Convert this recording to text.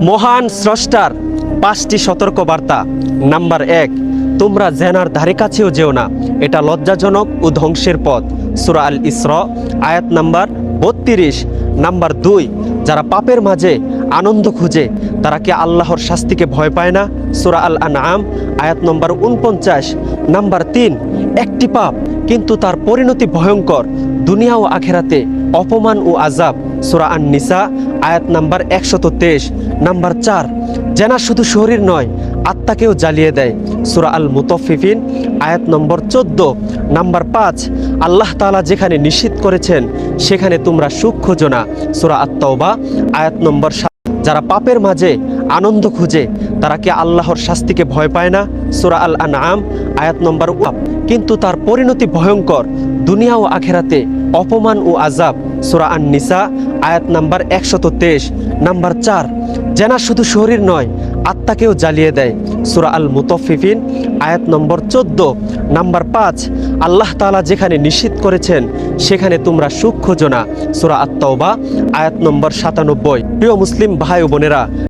মহান স্রষ্টার পাঁচটি সতর্কবার্তা। নাম্বার এক, তোমরা জেনার ধারে কাছেও যেও না। এটা লজ্জাজনক ও ধ্বংসের পথ। সুরা আল ইসর, আয়াত নাম্বার বত্রিশ। নাম্বার দুই, যারা পাপের মাঝে আনন্দ খুঁজে, তারা কি আল্লাহর শাস্তিকে ভয় পায় না? সুরা আল আনআম, আয়াত নম্বর উনপঞ্চাশ। নাম্বার তিন, একটি পাপ, কিন্তু তার পরিণতি ভয়ঙ্কর। দুনিয়া ও আখেরাতে অপমান ও আজাব সুরা আন নিসা আয়াত নাম্বার একশত তেইশ, নাম্বার চার জেনা শুধু শরীর নয়, আত্মাকেও জ্বালিয়ে দেয়। সুরা আল মুতফিফিন আয়াত নম্বর চোদ্দ, নাম্বার পাঁচ, আল্লাহ তাআলা যেখানে নিষিদ্ধ করেছেন, সেখানে তোমরা সুখ খোঁজো না। সুরা আত্মাওবা আয়াত নম্বর সাত, যারা পাপের মাঝে আনন্দ খুঁজে, তারা কি আল্লাহর শাস্তিকে ভয় পায় না? সুরা আল আনআম আয়াত নম্বর ওয়াব কিন্তু তার পরিণতি ভয়ঙ্কর। দুনিয়া ও আখেরাতে অপমান ও আজাব সুরা আন নিসা আয়াত নাম্বার একশত তেইশ, নাম্বার চার জেনা শুধু শরীর নয়, আত্মাকেও জ্বালিয়ে দেয়। সুরা আল মুতফিফিন আয়াত নম্বর চোদ্দ, নাম্বার পাঁচ, আল্লাহ তালা যেখানে নিষিদ্ধ করেছেন, সেখানে তোমরা সুখ খোঁজো না। সুরা আত্মাওবা আয়াত নম্বর সাতানব্বই। প্রিয় মুসলিম ভাই বোনেরা